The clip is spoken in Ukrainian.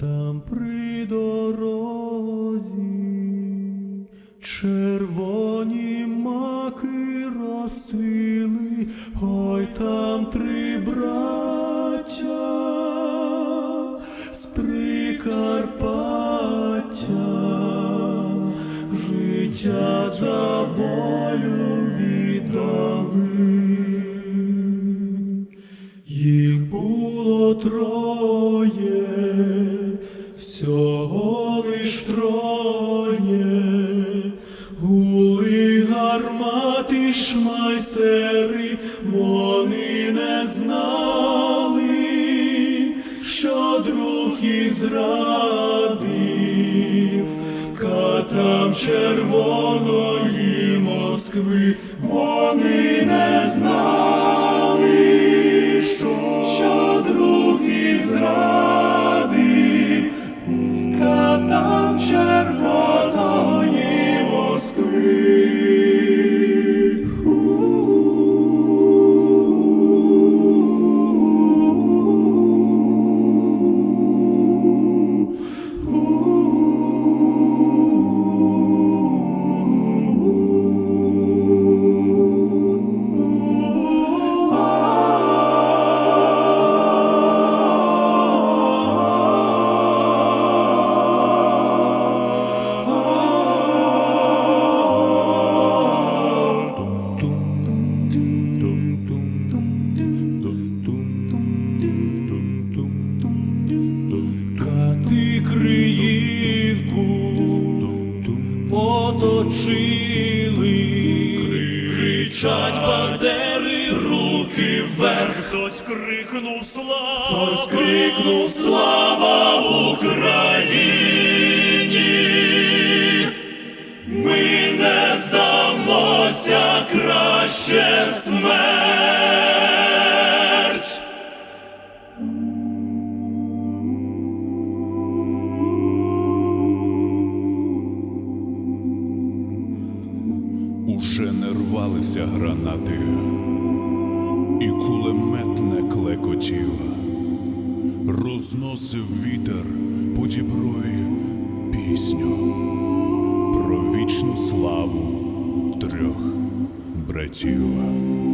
Там при дорозі червоні маки росили, ой там три браття з Прикарпаття. Життя за волю віддали. Їх було троє, троє, гули гармати шмайсери, вони не знали, що друг їх зрадив, катам червоної Москви, вони не знали, кричать бандери, руки вверх. Хтось крикнув слава, Хтось крикнув слава Україні. Ми не здамося краще смерть. Уже не рвалися гранати, і кулемет не клекотів, розносив вітер по діброві пісню про вічну славу трьох братів.